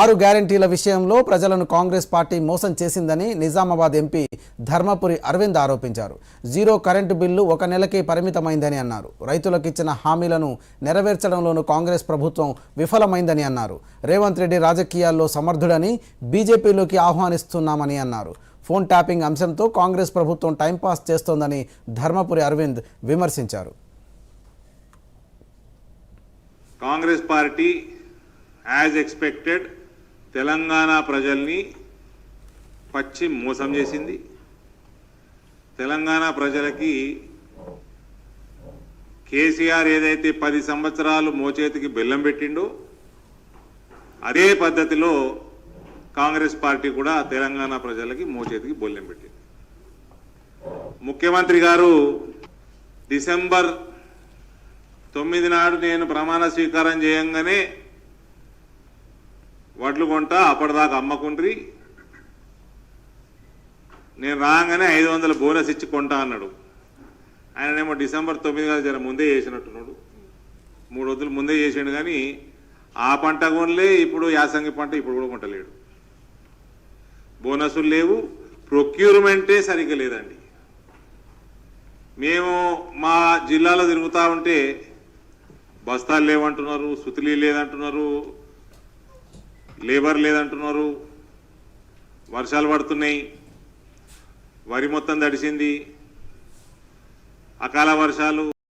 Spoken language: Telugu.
ఆరు గ్యారంటీల విషయంలో ప్రజలను కాంగ్రెస్ పార్టీ మోసం చేసిందని నిజామాబాద్ ఎంపీ ధర్మపురి అరవింద్ ఆరోపించారు. జీరో కరెంటు బిల్లు ఒక నెలకే పరిమితమైందని అన్నారు. రైతులకు ఇచ్చిన హామీలను నెరవేర్చడంలోనూ కాంగ్రెస్ ప్రభుత్వం విఫలమైందని అన్నారు. రేవంత్ రెడ్డి రాజకీయాల్లో సమర్థుడని బీజేపీలోకి ఆహ్వానిస్తున్నామని అన్నారు. ఫోన్ ట్యాపింగ్ అంశంతో కాంగ్రెస్ ప్రభుత్వం టైంపాస్ చేస్తోందని ధర్మపురి అరవింద్ విమర్శించారు. Congress party as expected Telangana ప్రజల్ని పచ్చి మోసం చేసింది. తెలంగాణ ప్రజలకి కేసీఆర్ ఏదైతే పది సంవత్సరాలు మోచేతికి బెల్లం పెట్టిండో అదే పద్ధతిలో కాంగ్రెస్ పార్టీ కూడా తెలంగాణ ప్రజలకి మోచేతికి బొల్లెం పెట్టింది. ముఖ్యమంత్రి గారు డిసెంబర్ తొమ్మిది నాడు నేను ప్రమాణ స్వీకారం చేయంగానే వడ్లు కొంటా అప్పటిదాకా అమ్మకుండ్రి. నేను రాగానే ఐదు వందల బోనస్ ఇచ్చి కొంటా అన్నాడు. ఆయననేమో డిసెంబర్ తొమ్మిది కాదు జర ముందే చేసినట్టున్నాడు. మూడు వద్దులు ముందే చేసాడు కానీ ఆ పంట కొనలే ఇప్పుడు యాసంగి పంట ఇప్పుడు కూడా కొంటలేడు. బోనసులు లేవు ప్రొక్యూర్మెంటే సరిగ్గా లేదండి. మేము మా జిల్లాలో తిరుగుతూ ఉంటే బస్తాలు లేవంటున్నారు సుతిలి లేదంటున్నారు లేబర్ లేదంటున్నారు. వర్షాలు పడుతున్నాయి. వరి మొత్తం తడిసింది. అకాల వర్షాలు.